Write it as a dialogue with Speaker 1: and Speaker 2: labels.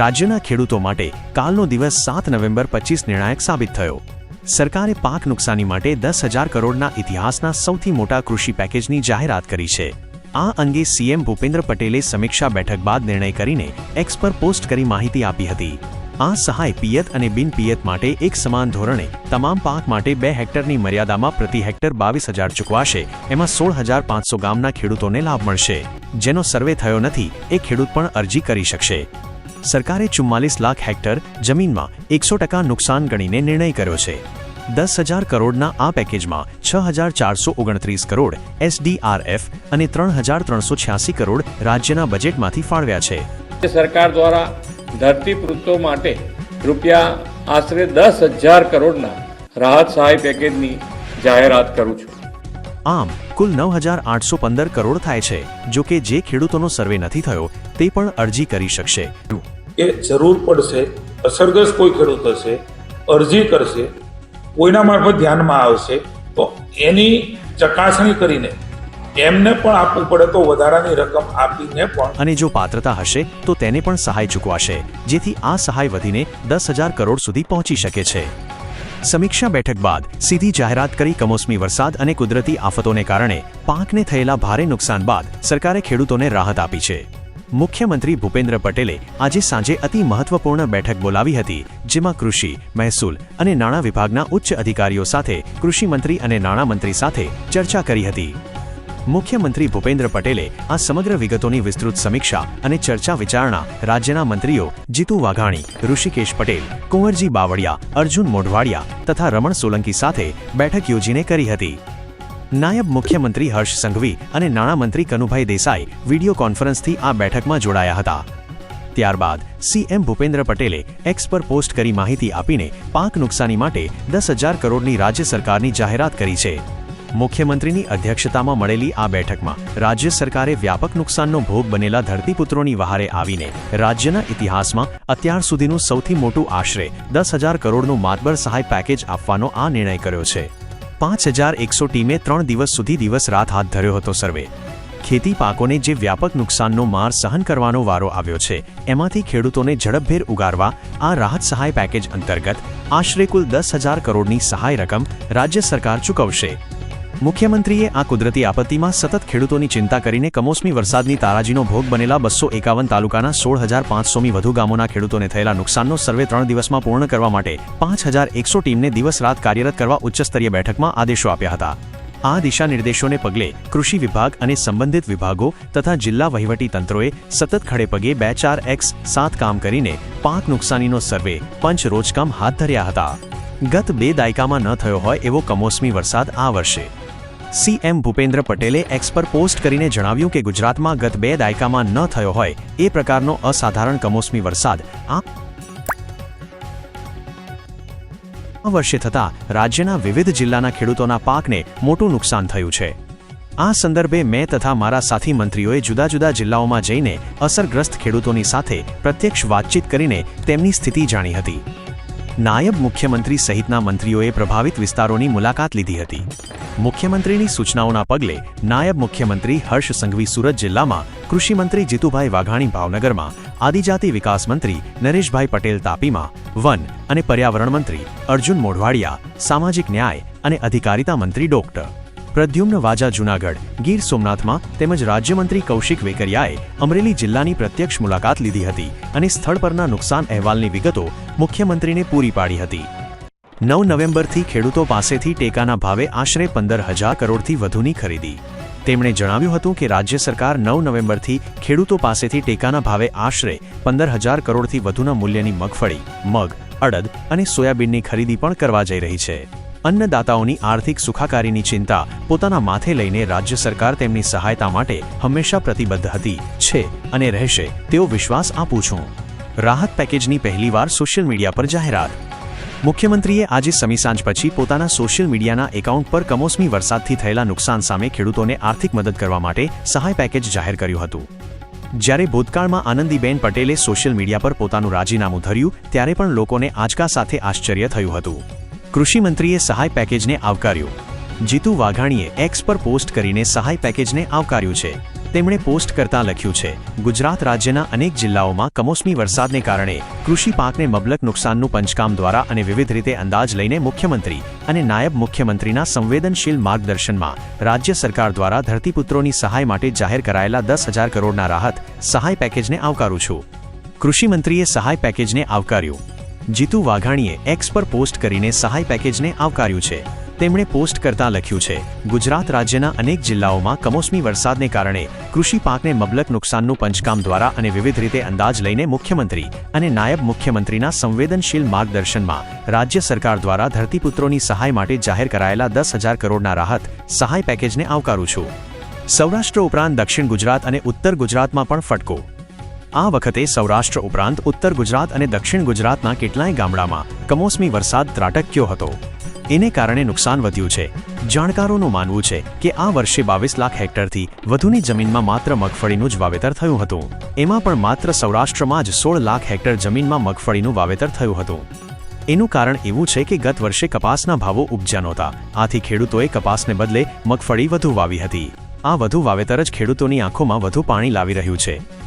Speaker 1: રાજ્યના ખેડૂતો માટે કાલનો દિવસ સાત નવેમ્બર પચીસ નિર્ણાયક સાબિત થયો. સરકારે પાક નુકસાની માટે દસ હજાર કરોડના ઇતિહાસના સૌથી મોટા કૃષિ પેકેજની જાહેરાત કરી છે. આ અંગે સીએમ ભૂપેન્દ્ર પટેલે સમીક્ષા બેઠક બાદ નિર્ણય કરીને એક્સ પર પોસ્ટ કરી માહિતી આપી હતી. આ સહાય પિયત અને બિન પિયત માટે એક સમાન ધોરણે તમામ પાક માટે બે હેક્ટરની મર્યાદામાં પ્રતિ હેક્ટર બાવીસ હજાર ચૂકવાશે, એમાં સોળ હજાર પાંચસો ગામના ખેડૂતોને લાભ મળશે. જેનો સર્વે થયો નથી, એ ખેડૂત પણ અરજી કરી શકશે. સરકારે ચુમ્માલીસ લાખ હેક્ટર જમીનમાં એકસો ટકા નુકસાન ગણીને નિર્ણય કર્યો છે. દસ હજાર કરોડના આ પેકેજમાં છ હજાર ચારસો ઓગણત્રીસ કરોડ એસડીઆરએફ અને ત્રણ હજાર ત્રણસો છ્યાસી કરોડ રાજ્યના બજેટમાંથી ફાળવ્યા છે.
Speaker 2: સરકાર દ્વારા ધરતીપુત્રો માટે રૂપિયા આશરે દસ હજાર કરોડના રાહત સહાય પેકેજની જાહેરાત કરું છું.
Speaker 1: આમ કુલ નવ હજાર આઠસો પંદર કરોડ થાય છે. જો કે જે ખેડૂતોનો સર્વે નથી થયો તે પણ અરજી કરી શકશે.
Speaker 3: એ જરૂર પડશે અસરગ્રસ્ત કોઈ ખેડૂત હશે અરજી કરશે કોઈના મારફત ધ્યાનમાં આવશે તો એની ચકાસણી કરીને એમને પણ આપવું પડે તો વધારાની રકમ આપીને પણ
Speaker 1: અને જો પાત્રતા હશે તો તેને પણ સહાય ચૂકવાશે જેથી આ સહાય વધીને દસ હજાર કરોડ સુધી પહોંચી શકે છે. સમીક્ષા બેઠક બાદ સીધી જાહેરાત કરી કમોસમી વરસાદ અને કુદરતી આફતોને કારણે પાકને થયેલા ભારે નુકસાન બાદ સરકારે ખેડૂતોને રાહત આપી છે. મુખ્યમંત્રી ભૂપેન્દ્ર પટેલે આજે સાંજે અતિ મહત્વપૂર્ણ બેઠક બોલાવી હતી, જેમાં કૃષિ, મહેસૂલ અને નાણાં વિભાગના ઉચ્ચ અધિકારીઓ સાથે કૃષિમંત્રી અને નાણામંત્રી સાથે ચર્ચા કરી હતી. મુખ્યમંત્રી ભૂપેન્દ્ર પટેલે આ સમગ્ર વિગતોની વિસ્તૃત સમીક્ષા અને ચર્ચા વિચારણા રાજ્યના મંત્રીઓ જીતુ વાઘાણી, ઋષિકેશ પટેલ, કુંવરજી બાવળિયા, અર્જુન મોઢવાડિયા તથા રમણ સોલંકી સાથે બેઠક યોજીને કરી હતી. નાયબ મુખ્યમંત્રી હર્ષ સંઘવી અને નાણામંત્રી કનુભાઈ દેસાઈ વીડિયો કોન્ફરન્સથી આ બેઠકમાં જોડાયા હતા. ત્યારબાદ સીએમ ભૂપેન્દ્ર પટેલે એક્સ પર પોસ્ટ કરી માહિતી આપીને પાક નુકસાની માટે દસ હજાર કરોડની રાજ્ય સરકારની જાહેરાત કરી છે. મુખ્યમંત્રીની અધ્યક્ષતામાં મળેલી આ બેઠકમાં રાજ્ય સરકારે વ્યાપક નુકસાનનો ભોગ બનેલા ધરતીપુત્રોની વહારે આવીને રાજ્યના ઇતિહાસમાં અત્યાર સુધીનું સૌથી મોટું આશરે દસ હજાર કરોડનું માતબર સહાય પેકેજ આપવાનો આ નિર્ણય કર્યો છે. પાંચ હજાર એકસો ટીમે ત્રણ દિવસ સુધી દિવસ રાત હાથ ધર્યો હતો સર્વે. ખેતી પાકોને જે વ્યાપક નુકસાનનો માર સહન કરવાનો વારો આવ્યો છે, એમાંથી ખેડૂતોને ઝડપભેર ઉગારવા આ રાહત સહાય પેકેજ અંતર્ગત આશરે કુલ દસ હજાર કરોડની સહાય રકમ રાજ્ય સરકાર ચૂકવશે. મુખ્યમંત્રીએ આ કુદરતી આપત્તિમાં સતત ખેડૂતોની ચિંતા કરીને કમોસમી વરસાદની તારાજીનો ભોગ બનેલા બસો એકાવન તાલુકાના સોળ હજાર પાંચસોમી વધુ ગામોના ખેડૂતોને થયેલા નુકસાનનો સર્વે ત્રણ દિવસમાં પૂર્ણ કરવા માટે પાંચ હજાર એકસો ટીમને દિવસ રાત કાર્યરત કરવા ઉચ્ચસ્તરીય બેઠકમાં આદેશો આપ્યા હતા. આ દિશા નિર્દેશોને પગલે કૃષિ વિભાગ અને સંબંધિત વિભાગો તથા જિલ્લા વહીવટી તંત્રોએ સતત ખડેપગે બે ચાર એક્સ સાત કામ કરીને પાક નુકસાનીનો સર્વે પંચ રોજકામ હાથ ધર્યા હતા. ગત બે દાયકામાં ન થયો હોય એવો કમોસમી વરસાદ આ વર્ષે સીએમ ભૂપેન્દ્ર પટેલે એક્સ પર પોસ્ટ કરીને જણાવ્યું કે ગુજરાતમાં ગત બે દાયકામાં ન થયો હોય એ પ્રકારનો અસાધારણ કમોસમી વરસાદ આ વર્ષે થતાં રાજ્યના વિવિધ જિલ્લાના ખેડૂતોના પાકને મોટું નુકસાન થયું છે. આ સંદર્ભે મેં તથા મારા સાથી મંત્રીઓએ જુદા જુદા જિલ્લાઓમાં જઈને અસરગ્રસ્ત ખેડૂતોની સાથે પ્રત્યક્ષ વાતચીત કરીને તેમની સ્થિતિ જાણી હતી. નાયબ મુખ્યમંત્રી સહિતના મંત્રીઓએ પ્રભાવિત વિસ્તારોની મુલાકાત લીધી હતી. મુખ્યમંત્રીની સૂચનાઓના પગલે નાયબ મુખ્યમંત્રી હર્ષ સંઘવી સુરત જિલ્લામાં કૃષિમંત્રી જીતુભાઈ વાઘાણી ભાવનગરમાં, આદિજાતિ વિકાસ મંત્રી નરેશભાઈ પટેલ તાપીમાં, વન અને પર્યાવરણ મંત્રી અર્જુન મોઢવાડિયા, સામાજિક ન્યાય અને અધિકારિતા મંત્રી ડોક્ટર પ્રદ્યુમ્ન વાજા જૂનાગઢ, ગીર સોમનાથમાં તેમજ રાજ્યમંત્રી કૌશિક વેકરિયાએ અમરેલી જિલ્લાની પ્રત્યક્ષ મુલાકાત લીધી હતી અને સ્થળ પરના નુકસાન અહેવાલની વિગતો મુખ્યમંત્રીને પૂરી પાડી હતી. નવ નવેમ્બરથી ખેડૂતો પાસેથી ટેકાના ભાવે આશરે પંદર હજાર કરોડથી વધુની ખરીદી. તેમણે જણાવ્યું હતું કે રાજ્ય સરકાર નવ નવેમ્બરથી ખેડૂતો પાસેથી ટેકાના ભાવે આશરે પંદર હજાર કરોડથી વધુના મૂલ્યની મગફળી, મગ, અડદ અને સોયાબીનની ખરીદી પણ કરવા જઈ રહી છે. અન્નદાતાઓની આર્થિક સુખાકારીની ચિંતા પોતાના માથે લઈને રાજ્ય સરકાર તેમની સહાયતા માટે હંમેશા પ્રતિબદ્ધ હતી, છે અને રહેશે, તેવો વિશ્વાસ આપું છું. રાહત પેકેજની પહેલીવાર સોશિયલ મીડિયા પર જાહેરાત. મુખ્યમંત્રીએ આજે સમીસાંજ પછી પોતાના સોશિયલ મીડિયાના એકાઉન્ટ પર કમોસમી વરસાદથી થયેલા નુકસાન સામે ખેડૂતોને આર્થિક મદદ કરવા માટે સહાય પેકેજ જાહેર કર્યું હતું. જ્યારે ભૂતકાળમાં આનંદીબેન પટેલે સોશિયલ મીડિયા પર પોતાનું રાજીનામું ધર્યું, ત્યારે પણ લોકોને આંચકા સાથે આશ્ચર્ય થયું હતું. કૃષિમંત્રીએ સહાય પેકેજને આવકાર્યું. જીતુ વાઘાણીએ એક્સ પર પોસ્ટ કરીને સહાય પેકેજને આવકાર્યું છે. તેમણે પોસ્ટ કરતા લખ્યું છે, ગુજરાત રાજ્યના અનેક જિલ્લાઓમાં કમોસમી વરસાદને કારણે કૃષિ પાકને મબલક નુકસાનનું પંચકામ દ્વારા અને વિવિધ રીતે અંદાજ લઈને મુખ્યમંત્રી અને નાયબ મુખ્યમંત્રીના સંવેદનશીલ માર્ગદર્શનમાં રાજ્ય સરકાર દ્વારા ધરતીપુત્રોની સહાય માટે જાહેર કરાયેલા દસ હજાર કરોડના રાહત સહાય પેકેજને આવકારું છું. કૃષિમંત્રીએ સહાય પેકેજને આવકાર્યું. જીતુ વાઘાણીએ એક્સ પર પોસ્ટ કરીને સહાય પેકેજને આવકાર્યું છે. તેમણે પોસ્ટ કરતા લખ્યું છે, ગુજરાત રાજ્યના અનેક જિલ્લાઓમાં કમોસમી વરસાદને કારણે કૃષિ પાકને મબલક નુકસાનનું પંચકામ દ્વારા અને વિવિધ રીતે અંદાજ લઈને મુખ્યમંત્રી અને નાયબ મુખ્યમંત્રીના સંવેદનશીલ માર્ગદર્શનમાં રાજ્ય સરકાર દ્વારા ધરતીપુત્રોની સહાય માટે જાહેર કરાયેલા દસ હજાર કરોડના રાહત સહાય પેકેજને આવકારું છું. સૌરાષ્ટ્ર ઉપરાંત દક્ષિણ ગુજરાત અને ઉત્તર ગુજરાતમાં પણ ફટકો આ વખતે સૌરાષ્ટ્ર ઉપરાંત ઉત્તર ગુજરાત અને દક્ષિણ ગુજરાતના કેટલાય ગામડામાં કમોસમી વરસાદ ત્રાટક્યો હતો. એને કારણે નુકસાન વધ્યું છે. જાણકારોનું માનવું છે કે આ વર્ષે બાવીસ લાખ હેક્ટરથી વધુની જમીનમાં માત્ર મગફળીનું જ વાવેતર થયું હતું. એમાં પણ માત્ર સૌરાષ્ટ્રમાં જ સોળ લાખ હેક્ટર જમીનમાં મગફળીનું વાવેતર થયું હતું. એનું કારણ એવું છે કે ગત વર્ષે કપાસના ભાવો ઉપજ્યા નહોતા. આથી ખેડૂતોએ કપાસને બદલે મગફળી વધુ વાવી હતી. આ વધુ વાવેતર જ ખેડૂતોની આંખોમાં વધુ પાણી લાવી રહ્યું છે.